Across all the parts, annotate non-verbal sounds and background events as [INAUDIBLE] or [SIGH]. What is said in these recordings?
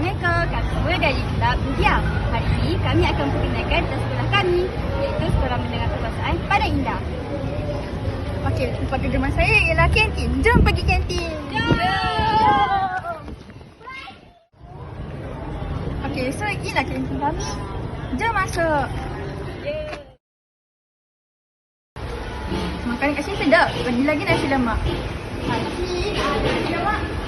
Assalamualaikum. Kami dari Kelab Budia. Hari ini kami akan perkenalkan tentang sekolah kami iaitu Sekolah Menengah Kekuasaan Padang Indah. Okey, tempat kegemaran saya ialah kantin. Jom pergi kantin. Okey, so inilah kantin kami. Jom masuk. Makanan kat sini sedap. Lagi lagi nasi lemak. Nasi lemak.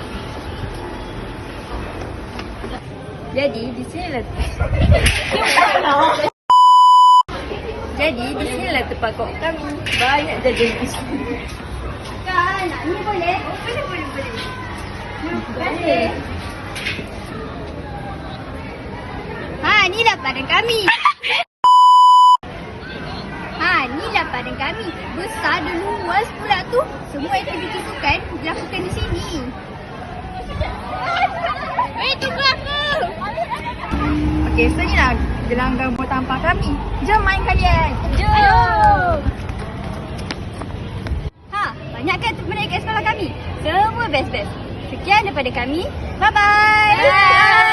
Jadi di sini lah [LAUGHS] Jadi di sini lah tempat kok kami banyak jajan di sini. Kan, ni boleh? Oh, boleh, boleh, boleh. Kasih. Ha, inilah padang kami. Ha, inilah padang kami. Besar dan luas pula tu. Semua aktiviti sukan dilakukan di sini. Okey, so inilah gelanggang buat tampar kami. Jom main kalian. Jom. Ha, banyak kan tu menaikkan sekolah kami. Semua best-best. Sekian daripada kami. Bye-bye. Bye.